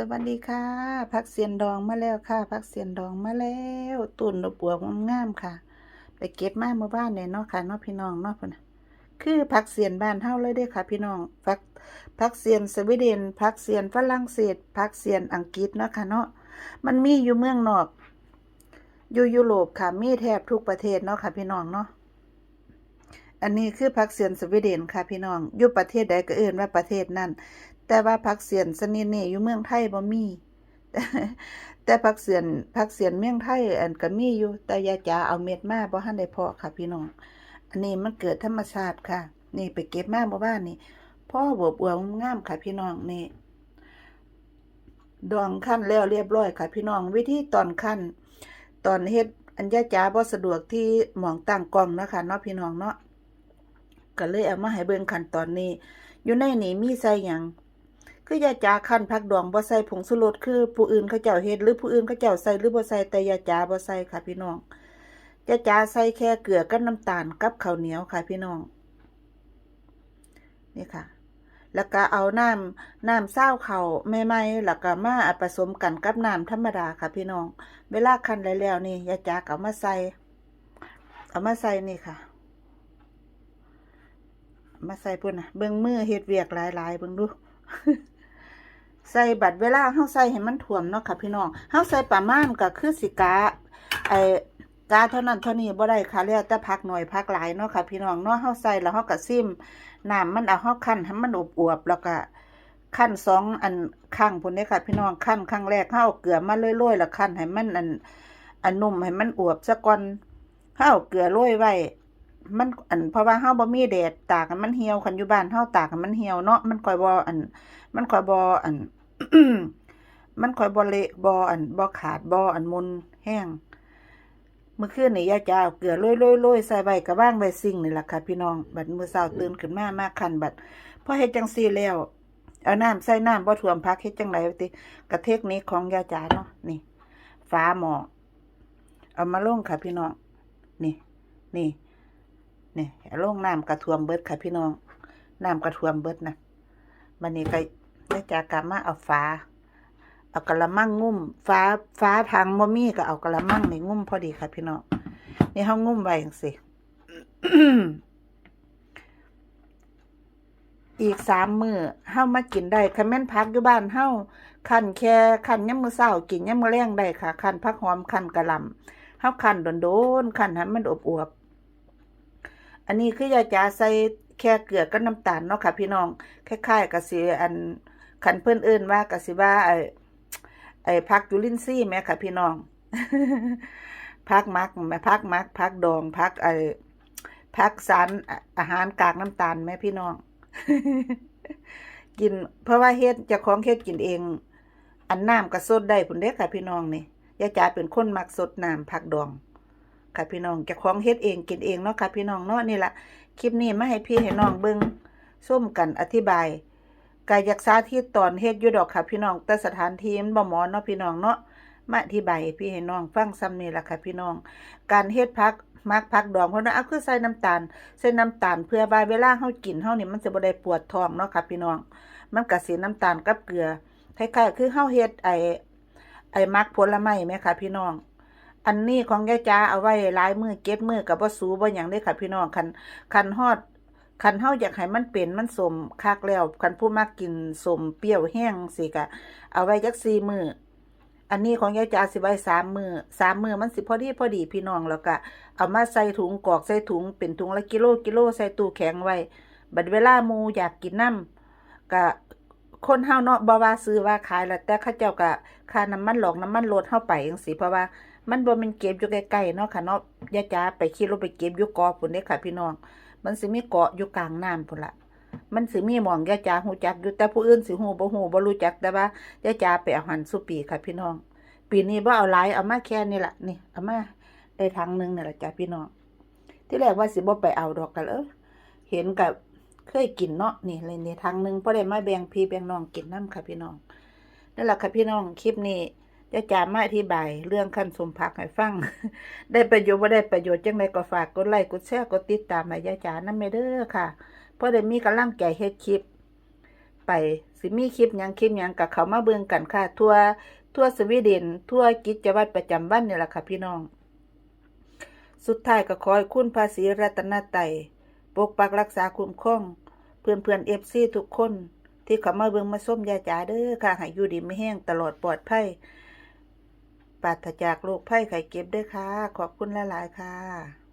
สวัสดีค่ะ พักเสียนดองมาแล้วค่ะ พักเสียนดองมาแล้ว ตุ่นดอกบัวงามๆค่ะ ไปเก็บมาเมื่อบ้านเนี่ยเนาะค่ะเนาะพี่น้องเนาะพ่นน่ะคือพักเสียนบ้านเฮาเลยเด้อค่ะ พี่น้องพักพักเสียนสวีเดนพักเสียนฝรั่งเศสพักเสียนอังกฤษเนาะค่ะเนาะมันมีอยู่เมืองนอกอยู่ยุโรปค่ะมีแทบทุกประเทศเนาะค่ะ พี่น้องเนาะอันนี้คือพักเสียนสวีเดนค่ะพี่น้องอยู่ประเทศใดก็เอื่นว่าประเทศนั้น แต่ว่าผักเสียนสนิทนี่อยู่เมืองไทยบ่มี แต่ผักเสียนผักเสียนเมืองไทยอันก็มีอยู่ แต่ยาจ๋าเอาเม็ดมาบ่ทันได้เพาะค่ะ พี่น้อง อันนี้มันเกิดธรรมชาติค่ะ นี่ไปเก็บมาเมื่อวานนี่พ่อบวบวงงามค่ะ พี่น้องนี่ดองขั้นแล้วเรียบร้อยค่ะ พี่น้องวิธีตอนขั้นตอนเฮ็ดอันยาจ๋าบ่สะดวกที่หมองตั้งกล้องนะคะเนาะพี่น้องเนาะก็เลยเอามาให้เบิ่งขั้นตอนนี้ อยู่ในนี้มีใส่หยัง คือยาจาคั้นผักดองบ่ใส่ผงชูรสคือผู้อื่นเขาเจ้าเฮ็ดหรือผู้อื่นเขาเจ้าใส่หรือบ่ใส่แต่ยาจาบ่ใส่ค่ะพี่น้องยาจาใส่แค่เกลือกับน้ำตาลกับข้าวเหนียวค่ะพี่น้องนี่ค่ะ แล้วก็เอาน้ำน้ำเศร้าเขาใหม่ๆแล้วก็มาผสมกันกับน้ำธรรมดาค่ะพี่น้อง เวลาคั้นแล้วนี่ยาจาก็เอามาใส่เอามาใส่นี่ค่ะ มาใส่พุ่นนะเบิ่งมือเฮ็ดเวียกหลายๆเบิ่งดู ใส่บัดเวลาเฮาใส่ให้มันท่วมเนาะค่ะพี่น้องเฮาใส่ประมาณก็คือสิกาไอ้กาเท่านั้นเท่านี้บ่ได้ค่ะแล้วแต่พักหน่อยพักหลายเนาะค่ะพี่น้องเนาะเฮาใส่แล้วเฮาก็ซิมน้ำมันเอาเฮาคั่นให้มันอวบแล้วก็คั่นสองอันข้างพุ่นเด้ค่ะ พี่น้องคั่นครั้งแรกเฮาเอาเกลือมาโรยๆแล้วคั่นให้มันอันอันนุ่มให้มันอวบซะก่อนเฮาเอาเกลือโรยไว้มันอันเพราะว่าเฮาบ่มีแดดตากให้มันเหี่ยวคันอยู่บ้านเฮาตากให้มันเหี่ยวเนาะมันค่อยบ่อัน มันค่อยบ่อัน มันคอยบ่เละบ่อันบ่ขาดบ่อันมุนแห้งเมื่อคืนนี่ยาจะเอาเกลือโรยๆๆใส่ไว้ก็ว่างไว้ซิ่งนี่แหละค่ะพี่น้อง บัดมือเช้าตื่นขึ้นมามากคันบัดพอเฮ็ดจังซี่แล้ว เอาน้ำใส่น้ำบ่ท่วมพักเฮ็ดจังไดติกะเทคนิคของยาจ๋าเนาะนี่ฝาหม้อเอามาลงค่ะพี่น้อง นี่ นี่นี่ลงน้ำกระท่วมเบิดค่ะพี่น้องน้ำกระท่วมเบิดนะมันนี่ก็ ได้จากกลับมาเอาฟ้า เอากระมังงุ่ม ฟ้าฟ้าทางบ่มีก็เอากระมังในงุ่มพอดีค่ะพี่น้องนี่เฮางุ่มไว้จังซี่อีกสามมือเฮามากินได้คันแม่นพักอยู่บ้านเฮาคั่นแค่คั่นยามมื้อเช้ากินยามมื้อแลงได้ค่ะคั่นผักหอมคั่นกระลำเฮาคั่นโดนๆขันให้มันอวบๆอันนี้คือยาจาใส่แค่เกลือกับน้ำตาลเนาะค่ะ พี่น้องคล้ายๆกับสิอัน คันเพิ่อนเอิ้นว่าก็สิว่าไอ้ไอ้ผักจุลินทรีย์แหมค่ะ พี่น้องผักมักแม่ผักมักผักดองผักไอ้ผักสารอาหารกากน้ำตาลแม่พี่น้อง กิน เพราะว่าเฮ็ดเจ้าของเฮ็ดกินเอง อันน้ำก็สดได้พุ่นเด้ค่ะ พี่น้องนี่ยาจ๋าเป็นคนมักสดน้ำผักดอง ค่ะพี่น้องเจ้าของเฮ็ดเองกินเองเนาะค่ะพี่น้องเนาะนี่แหละคลิปนี้มาให้พี่ให้น้องเบิ่งส้มกันอธิบาย กายยักษาที่ตอนเฮ็ดอยู่ดอกค่ะพี่น้องแต่สถานที่มันบ่หมาะเนาะพี่น้องเนาะมาอธิบายให้พี่ให้น้องฟังซ้ำนี่ล่ะค่ะพี่น้อง การเฮ็ดผักมักผักดองเพราะนั้นเอาคือใส่น้ำตาลใส่น้ำตาลเพื่อว่าเวลาเฮากินเฮานี่มันจะบ่ได้ปวดท้องเนาะค่ะพี่น้อง มันก็สิน้ำตาลกับเกลือคล้ายๆคือเฮาเฮ็ดไอ้ไอ้มักผลไม้แม่ค่ะพี่น้อง อันนี้ของยายจ้าเอาไว้หลายมือเก็บมือกับบ่สูบ่หยังเด้ค่ะพี่น้องคันคันฮอด คันเฮาอยากให้มันเป็นมันสมคักแล้วคันผู้มักกินสมเปรี้ยวแห้งสิก็เอาไว้จัก4มื้ออันนี้ของยายจ้าสิไว้3มื้อ3มื้อมันสิพอดีพอดีพี่น้องแล้วก็เอามาใส่ถุงกอกใส่ถุงเป็นถุงละกิโลกิโลใส่ตู้แข็งไว้ บัดเวลามูอยากกินน้ำก็คนเฮาเนาะบ่ว่าซื้อว่าขายแล้วแต่เขาเจ้าก็ค่าน้ำมันหลอกน้ำมันลดเฮาไปจังซี่เพราะว่ามันบ่ม่นเก็บอยู่ใกล้ๆเนาะค่ะเนาะยายจ๋าไปขี่รถไปเก็บอยู่กาะพุ่นเด้ค่ะพี่น้อง มันสิมีเกาะอยู่กลางน้ำพุ่นละมันสิมีหมองยาจ๋าฮู้จักอยู่แต่ผู้อื่นสิฮู้บ่ฮู้บ่รู้จักแต่ว่ายาจ๋าไปเอาหันสุปีค่ะพี่น้อง ปีนี้บ่เอาหลายเอามาแค่นี้ละนี่เอามาได้ถังหนึ่งนี่ละจ้ะพี่น้อง ที่แรกว่าสิบ่ไปเอาดอกกันเออเห็นกับเคยกินเนาะนี่เลยในี่ถังหนึ่งเพอได้มาแบ่งพี่แบ่งน้องกินนํค่ะพี่น้องนั่นแหละค่ะพี่น้องคลิปนี้ จะจามาอธิบายเรื่องขั้นสมผักให้ฟัง ได้ประโยชน์บ่ได้ประโยชน์จังไดก็ฝากกดไลค์กดแชร์กดติดตามให้ยายจ๋านำแม่เด้อค่ะเพราะได้มีกำลังใจเฮ็ดคลิป ไปสิมีคลิปยังคลิปยังกับเขามาเบิ่งกันค่ะ ทั่วทั่วสวีเดนทั่วกิจวัตรประจำวันนี่แหละค่ะพี่น้อง สุดท้ายก็ขอให้คุณภาษีรัตนไตรัยปกปักรักษาคุ้มครองเพื่อนเพื่อนเอฟซีทุกคน ที่เขามาเบิ่งมาส้มยาจ๋าเด้อค่ะให้อยู่ดีไม่แห้งตลอดปลอดภัย ปราศจากโรคภัยไข้เจ็บด้วยค่ะ ขอบคุณหลาย ๆ ค่ะ